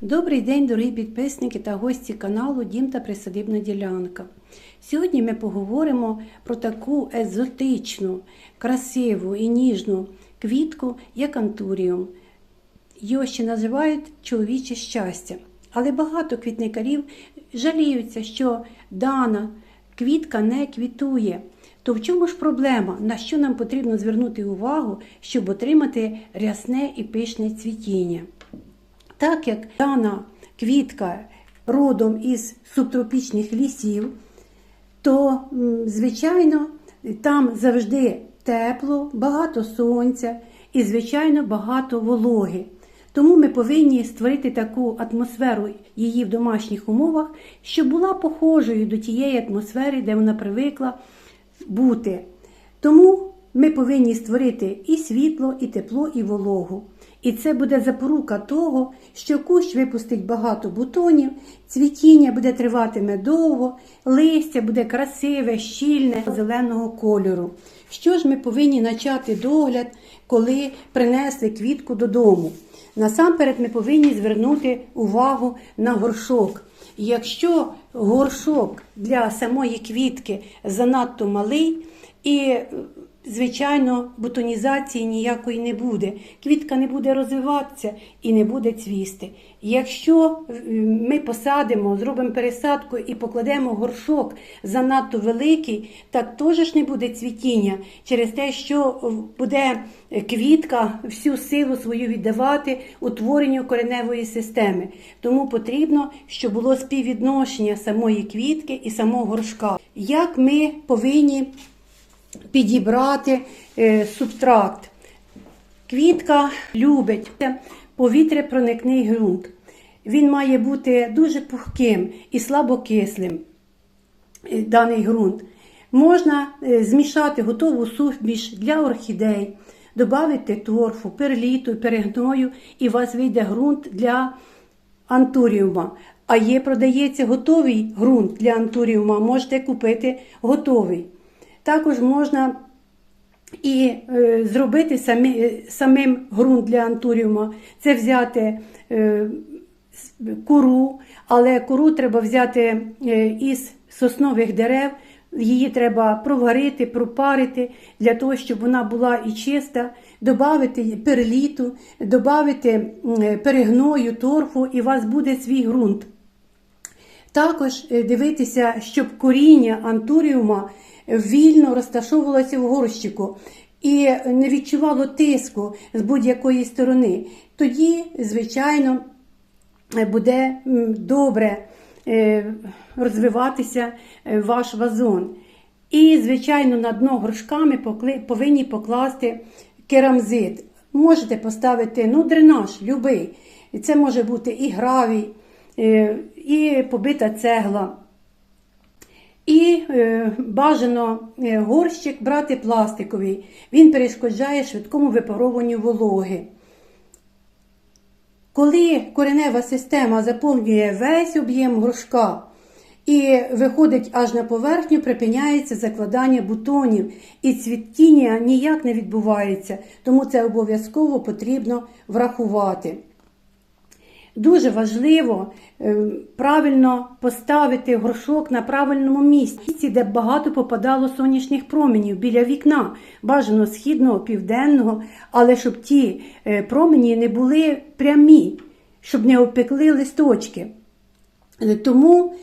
Добрий день, дорогі підписники та гості каналу Дім та Присадибна ділянка. Сьогодні ми поговоримо про таку екзотичну, красиву і ніжну квітку, як антуріум. Його ще називають чоловіче щастя. Але багато квітникарів жаліються, що дана квітка не квітує. То в чому ж проблема? На що нам потрібно звернути увагу, щоб отримати рясне і пишне цвітіння? Так як дана квітка родом із субтропічних лісів, то, звичайно, там завжди тепло, багато сонця і, звичайно, багато вологи. Тому ми повинні створити таку атмосферу її в домашніх умовах, щоб була похожою до тієї атмосфери, де вона привикла бути. Тому ми повинні створити і світло, і тепло, і вологу. І це буде запорука того, що кущ випустить багато бутонів, цвітіння буде триватиме довго, листя буде красиве, щільне, зеленого кольору. Що ж ми повинні почати догляд, коли принесли квітку додому? Насамперед ми повинні звернути увагу на горшок. Якщо горшок для самої квітки занадто малий і звичайно, бутонізації ніякої не буде. Квітка не буде розвиватися і не буде цвісти. Якщо ми посадимо, зробимо пересадку і покладемо горшок занадто великий, так теж не буде цвітіння через те, що буде квітка всю силу свою віддавати утворенню кореневої системи. Тому потрібно, щоб було співвідношення самої квітки і самого горшка. Як ми повинні підібрати е, субтракт. Квітка любить повітряпроникний ґрунт. Він має бути дуже пухким і слабокислим. е, Даний ґрунт. Можна е, змішати готову суміш для орхідей, додати торфу, перліту, перегною, і у вас вийде ґрунт для антуріума. А є, продається готовий ґрунт для антуріума, можете купити готовий. Також можна і е, зробити самі, е, самим ґрунт для антуріума. Це взяти е, куру, але куру треба взяти е, із соснових дерев. Її треба проварити, пропарити для того, щоб вона була і чиста, додати перліту, додати перегною, торфу, і у вас буде свій ґрунт. Також е, дивитися, щоб коріння антуріума вільно розташовувалося в горщику і не відчувало тиску з будь-якої сторони. Тоді, звичайно, буде добре е, розвиватися е, ваш вазон. І, звичайно, на дно горшками повинні покласти керамзит. Можете поставити ну, дренаж любий. Це може бути і гравій, е, і побита цегла. І е, бажано е, горщик брати пластиковий. Він перешкоджає швидкому випаровуванню вологи. Коли коренева система заповнює весь об'єм горшка і виходить аж на поверхню, припиняється закладання бутонів, і цвітіння ніяк не відбувається, тому це обов'язково потрібно врахувати. Дуже важливо е, правильно поставити горшок на правильному місці, де багато попадало сонячних променів біля вікна, бажано східного, південного, але щоб ті е, промені не були прямі, щоб не опекли листочки. Е, тому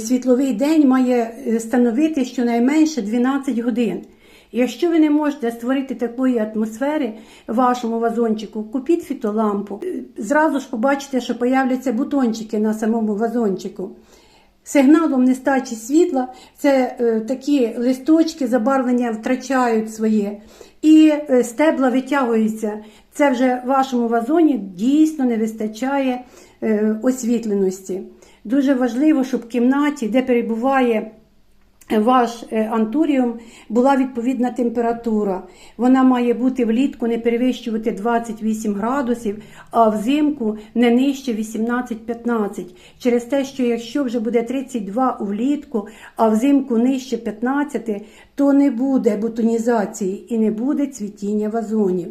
світловий день має становити щонайменше 12 годин. Якщо ви не можете створити такої атмосфери в вашому вазончику, купіть фітолампу. Зразу ж побачите, що появляться бутончики на самому вазончику. Сигналом нестачі світла це е, такі листочки, забарвлення втрачають своє, і е, стебла витягуються. Це вже в вашому вазоні дійсно не вистачає е, освітленості. Дуже важливо, щоб в кімнаті, де перебуває ваш е, антуріум була відповідна температура. Вона має бути влітку не перевищувати 28 градусів, а взимку не нижче 18-15. Через те, що якщо вже буде 32 влітку, а взимку нижче 15, то не буде бутонізації і не буде цвітіння вазонів.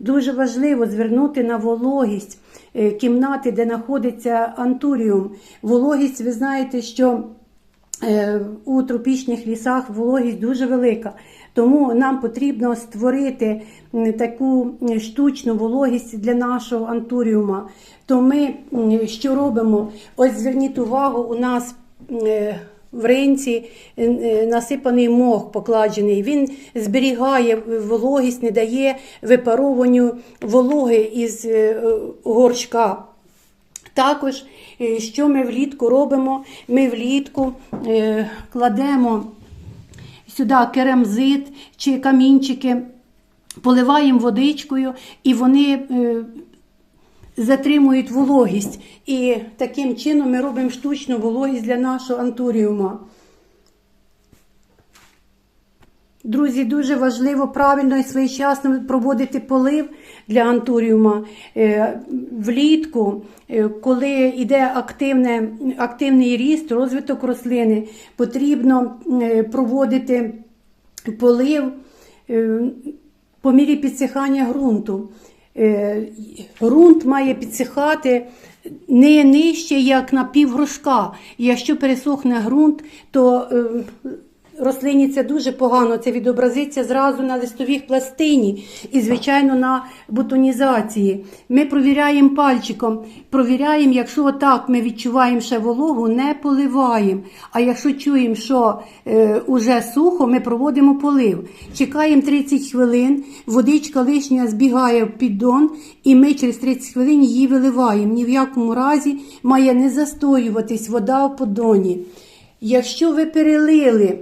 дуже важливо звернути на вологість е, кімнати, де знаходиться антуріум. Вологість, ви знаєте, що у тропічних лісах вологість дуже велика. Тому нам потрібно створити таку штучну вологість для нашого антуріума. То ми що робимо? Ось зверніть увагу, у нас е, в ринці е, е, насипаний мох покладений. Він зберігає вологість, не дає випарованню вологи із е, горшка. Також, е, що ми влітку робимо? Ми влітку е, кладемо сюди керамзит чи камінчики, поливаємо водичкою, і вони е, затримують вологість. І таким чином ми робимо штучну вологість для нашого антуріума. Друзі, дуже важливо правильно і своєчасно проводити полив для антуріума Е, влітку, е, коли йде активне, активний ріст, розвиток рослини, потрібно е, проводити полив по мірі підсихання ґрунту. Ґрунт має підсихати не нижче, як на півгрошка. Якщо пересохне ґрунт, то рослині це дуже погано. Це відобразиться зразу на листовій пластині і, звичайно, на бутонізації. Ми провіряємо пальчиком, провіряємо, якщо отак ми відчуваємо ще вологу, не поливаємо. А якщо чуємо, що е, уже сухо, ми проводимо полив. Чекаємо 30 хвилин, водичка лишня збігає в піддон, і ми через 30 хвилин її виливаємо. Ні в якому разі має не застоюватись вода в поддоні. Якщо ви перелили,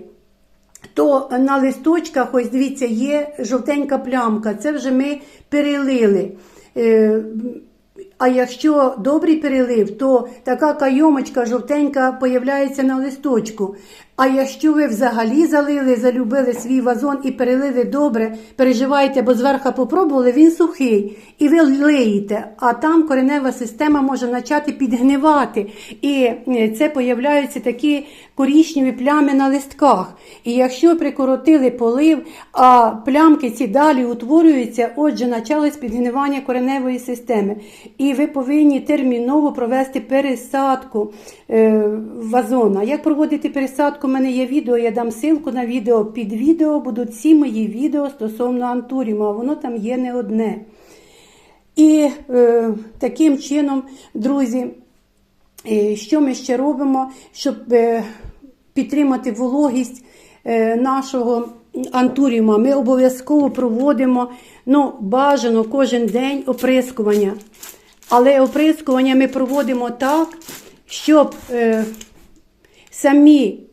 то на листочках, ось дивіться, є жовтенька плямка. Це вже ми перелили. Е, А якщо добрий перелив, то така кайомочка жовтенька появляється на листочку. А якщо ви взагалі залили, залюбили свій вазон і перелили добре, переживайте, бо зверху попробували, він сухий. І ви лиєте, а там коренева система може почати підгнивати. І е, це появляються такі корічневі плями на листках. І якщо прикоротили полив, а плямки ці далі утворюються, отже, почалось підгнивання кореневої системи. І ви повинні терміново провести пересадку вазона. Як проводити пересадку? У мене є відео, я дам ссылку на відео. Під відео будуть всі мої відео стосовно антуріуму, а воно там є не одне. І е, таким чином, друзі, е, що ми ще робимо, щоб е, підтримати вологість е, нашого антуріума? Ми обов'язково проводимо ну, бажано кожен день оприскування. Але оприскування ми проводимо так, щоб е, самі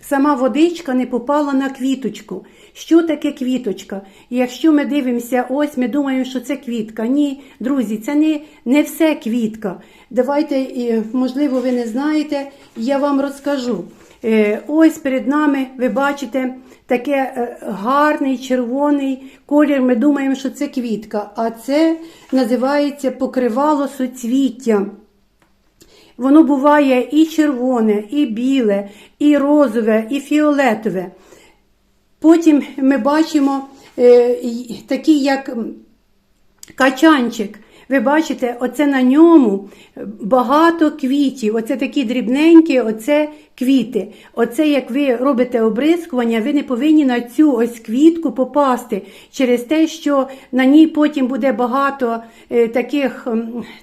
сама водичка не попала на квіточку. Що таке квіточка? Якщо ми дивимося, ось ми думаємо, що це квітка. Ні, друзі, це не, не все квітка. Давайте, можливо, ви не знаєте, я вам розкажу. Е, Ось перед нами ви бачите таке е, гарний червоний колір. Ми думаємо, що це квітка, а це називається покривало соцвіття. Воно буває і червоне, і біле, і розове, і фіолетове. Потім ми бачимо е, такий, як качанчик. Ви бачите, оце на ньому багато квітів. Оце такі дрібненькі, оце квіти. Оце як ви робите обрискування, ви не повинні на цю ось квітку попасти через те, що на ній потім буде багато е, таких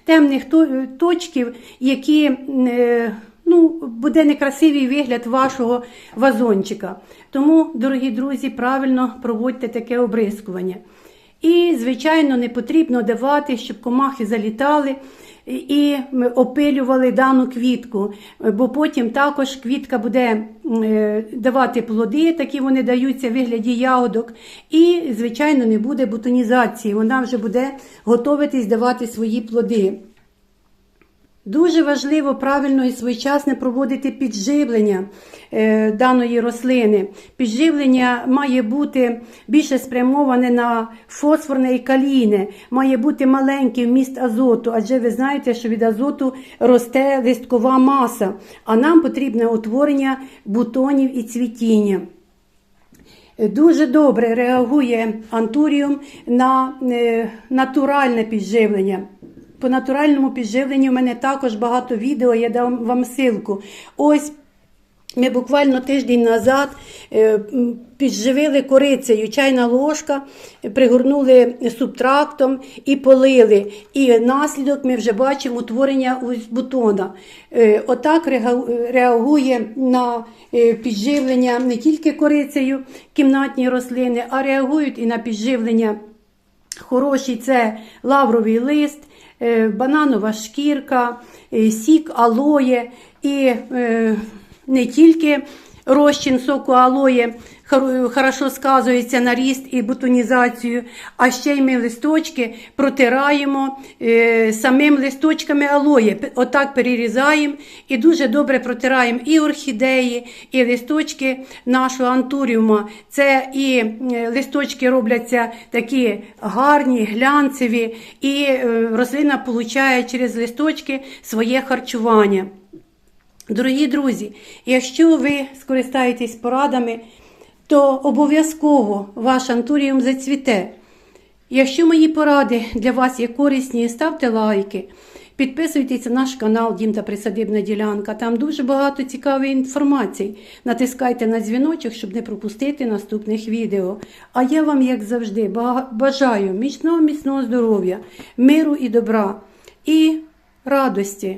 темних то- точків, які. е, Ну, буде некрасивий вигляд вашого вазончика. Тому, дорогі друзі, правильно проводьте таке обрискування. І, звичайно, не потрібно давати, щоб комахи залітали і опилювали дану квітку, бо потім також квітка буде е, давати плоди, такі вони даються в вигляді ягодок, і, звичайно, не буде бутонізації, вона вже буде готуватись давати свої плоди. Дуже важливо правильно і своєчасне проводити підживлення е, даної рослини. Підживлення має бути більше спрямоване на фосфорне і калійне, має бути маленький вміст азоту, адже ви знаєте, що від азоту росте листкова маса, а нам потрібне утворення бутонів і цвітіння. Дуже добре реагує антуріум на е, натуральне підживлення. По натуральному підживленню в мене також багато відео, я дам вам ссылку. Ось ми буквально тиждень назад е, підживили корицею чайна ложка, пригорнули субтрактом і полили. І наслідок ми вже бачимо утворення бутона. Е, Отак реагує на е, підживлення не тільки корицею кімнатні рослини, а реагують і на підживлення Хороші це лавровий лист, бананова шкірка, е, сік алоє. І е, не тільки розчин соку алоє хорошо сказується на ріст і бутонізацію, а ще й ми листочки протираємо е, самим листочками алоє. Отак перерізаємо і дуже добре протираємо і орхідеї, і листочки нашого антуріума. Це і е, листочки робляться такі гарні, глянцеві, і е, рослина получає через листочки своє харчування. Дорогі друзі, якщо ви скористаєтесь порадами, то обов'язково ваш антуріум зацвіте. Якщо мої поради для вас є корисні, ставте лайки. Підписуйтесь на наш канал Дім та Присадибна ділянка. Там дуже багато цікавої інформації. Натискайте на дзвіночок, щоб не пропустити наступних відео. А я вам, як завжди, бажаю міцного, міцного здоров'я, миру і добра і радості.